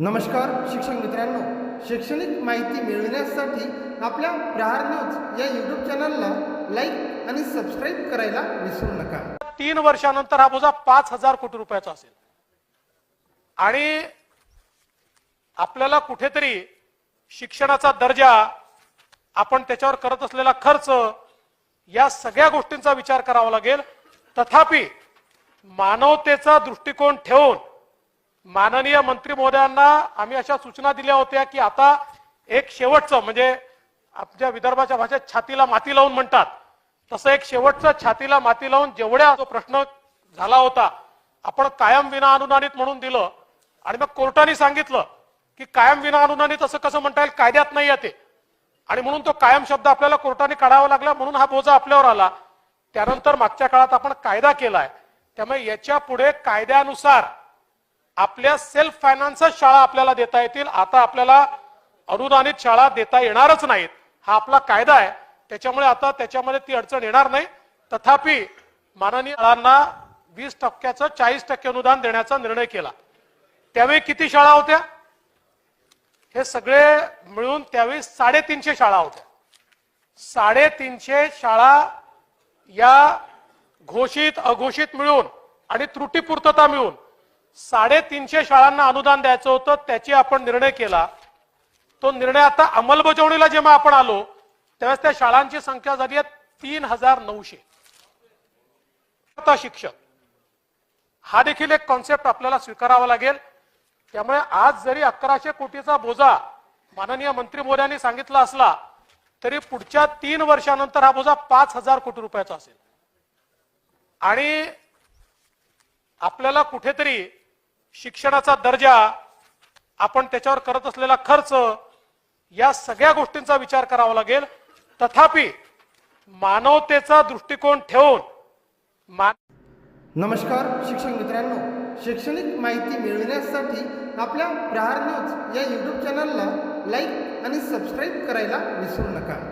नमस्कार शिक्षक मित्रांनो. शैक्षणिक माहिती मिळविण्यासाठी आपल्या प्रहार न्यूज या यूट्यूब चॅनलला लाईक आणि सबस्क्राईब करायला विसरू नका. तीन वर्षानंतर हा बोजा पाच हजार कोटी रुपयाचा असेल. आणि आपल्याला कुठेतरी शिक्षणाचा दर्जा आपण त्याच्यावर करत असलेला खर्च या सगळ्या गोष्टींचा विचार करावा लागेल. तथापि मानवतेचा दृष्टिकोन ठेवून माननीय मंत्री महोदयांना आम्ही अशा सूचना दिल्या होत्या की आता एक शेवटचं म्हणजे आपल्या विदर्भाच्या भाषेत छातीला माती लावून म्हणतात. तसं एक शेवटचं छातीला माती लावून जेवढ्या जो प्रश्न झाला होता आपण कायम विना अनुदानित म्हणून दिलं. आणि मग कोर्टाने सांगितलं की कायम विना अनुदानित असं कसं म्हणता येईल कायद्यात नाही आहे ते. आणि म्हणून तो कायम शब्द आपल्याला कोर्टाने काढावा लागला म्हणून हा बोजा आपल्यावर आला. त्यानंतर मागच्या काळात आपण कायदा केलाय. त्यामुळे याच्यापुढे कायद्यानुसार आपल्या सेल्फ फायनान्स शाळा आपल्याला देता येतील. आता आपल्याला अनुदानित शाळा देता येणारच नाहीत. हा आपला कायदा आहे. त्याच्यामुळे आता त्याच्यामध्ये ती अडचण येणार नाही. तथापि माननीय शाळांना वीस टक्क्याचं चाळीस टक्के अनुदान देण्याचा निर्णय केला. त्यावेळी किती शाळा होत्या? हे सगळे मिळून त्यावेळी साडेतीनशे शाळा होत्या. साडेतीनशे शाळा या घोषित अघोषित मिळून आणि त्रुटीपूर्तता मिळून साडेतीनशे शाळांना अनुदान द्यायचं होतं त्याची आपण निर्णय केला. तो निर्णय आता अंमलबजावणीला जेव्हा आपण आलो त्यावेळेस त्या शाळांची संख्या झाली आहे तीन हजार नऊशे. शिक्षक. हा देखील एक कॉन्सेप्ट आपल्याला स्वीकारावा लागेल. त्यामुळे आज जरी अकराशे कोटीचा बोजा माननीय मंत्री मोर्यांनी सांगितला असला तरी पुढच्या तीन वर्षानंतर हा बोजा पाच हजार कोटी रुपयाचा असेल. आणि आपल्याला कुठेतरी शिक्षणाचा दर्जा आपण त्याच्यावर करत असलेला खर्च या सगळ्या गोष्टींचा विचार करावा लागेल. तथापि मानवतेचा दृष्टिकोन ठेवून मान नमस्कार शिक्षक मित्रांनो. शैक्षणिक माहिती मिळविण्यासाठी आपल्या प्रहार न्यूज या यूट्यूब चॅनलला लाईक आणि सबस्क्राईब करायला विसरू नका.